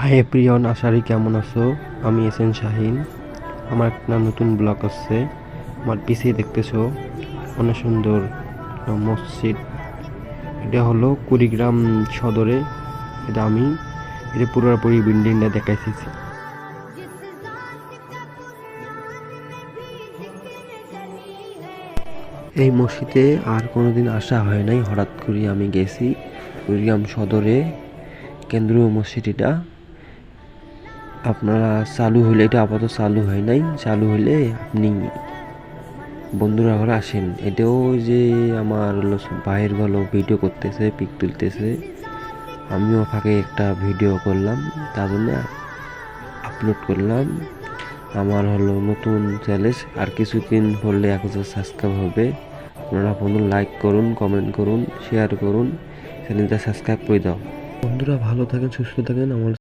High প্রিয়ন আশারি কেমন আছো? আমি এস এন শাহিন। আমার একটা নতুন ব্লগ আসছে। আমার পিছিয়ে দেখতেছো। অনেক সুন্দর মসজিদ। এটা হলো কুড়িগ্রাম সদরে। এটা আমি। এটা পুরোপুরি বিল্ডিংটা দেখাইছি। এই মসজিদে আর কোনোদিন আসা হয় নাই। হঠাৎ করে আমি গেছি কুড়িগ্রাম সদরে। কেন্দ্রীয় মসজিদ এটা। আপনারা চালু হলে এটা আপাতত চালু হয় নাই। চালু হলে আপনি বন্ধুরা ঘরে আসেন। এটাও যে আমার হলো বাইরেরগুলো ভিডিও করতেছে পিক তুলতেছে। আমিও ফাঁকে একটা ভিডিও করলাম। তার জন্য আপলোড করলাম। আমার হলো নতুন চ্যালেঞ্জ আর কিছুদিন পড়লে এক হাজার সাবস্ক্রাইব হবে। আপনারা বন্ধু লাইক করুন কমেন্ট করুন শেয়ার করুন। চ্যানেলটা সাবস্ক্রাইব করে দাও। বন্ধুরা ভালো থাকেন, সুস্থ থাকেন। আমার